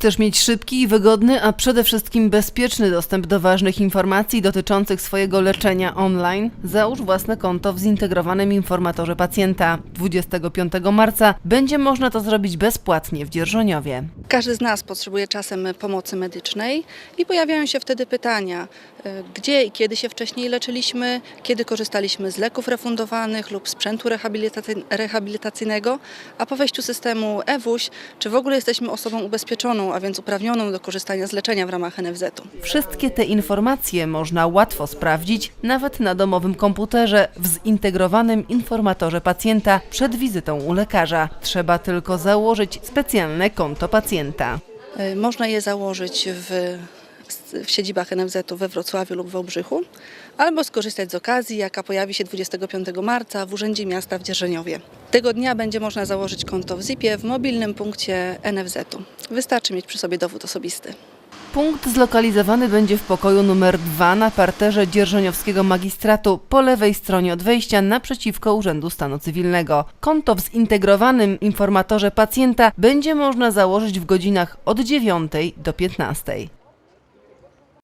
Chcesz mieć szybki wygodny, a przede wszystkim bezpieczny dostęp do ważnych informacji dotyczących swojego leczenia online? Załóż własne konto w zintegrowanym informatorze pacjenta. 25 marca będzie można to zrobić bezpłatnie w Dzierżoniowie. Każdy z nas potrzebuje czasem pomocy medycznej i pojawiają się wtedy pytania, e, gdzie i kiedy się wcześniej leczyliśmy, kiedy korzystaliśmy z leków refundowanych lub sprzętu rehabilitacy- rehabilitacyjnego, a po wejściu systemu EWUŚ, czy w ogóle jesteśmy osobą ubezpieczoną, a więc uprawnioną do korzystania z leczenia w ramach NFZ-u. Wszystkie te informacje można łatwo sprawdzić nawet na domowym komputerze w zintegrowanym informatorze pacjenta przed wizytą u lekarza. Trzeba tylko założyć specjalne konto pacjenta. E, Można je założyć w, w siedzibach NFZ-u we Wrocławiu lub w Wałbrzychu, albo skorzystać z okazji, jaka pojawi się 25 marca w Urzędzie Miasta w Dzierżoniowie. Tego dnia będzie można założyć konto w ZIP-ie w mobilnym punkcie NFZ-u. Wystarczy mieć przy sobie dowód osobisty. Punkt zlokalizowany będzie w pokoju numer 2 na parterze dzierżoniowskiego magistratu po lewej stronie od wejścia naprzeciwko Urzędu Stanu Cywilnego. Konto w zintegrowanym informatorze pacjenta będzie można założyć w godzinach od 9 do 15.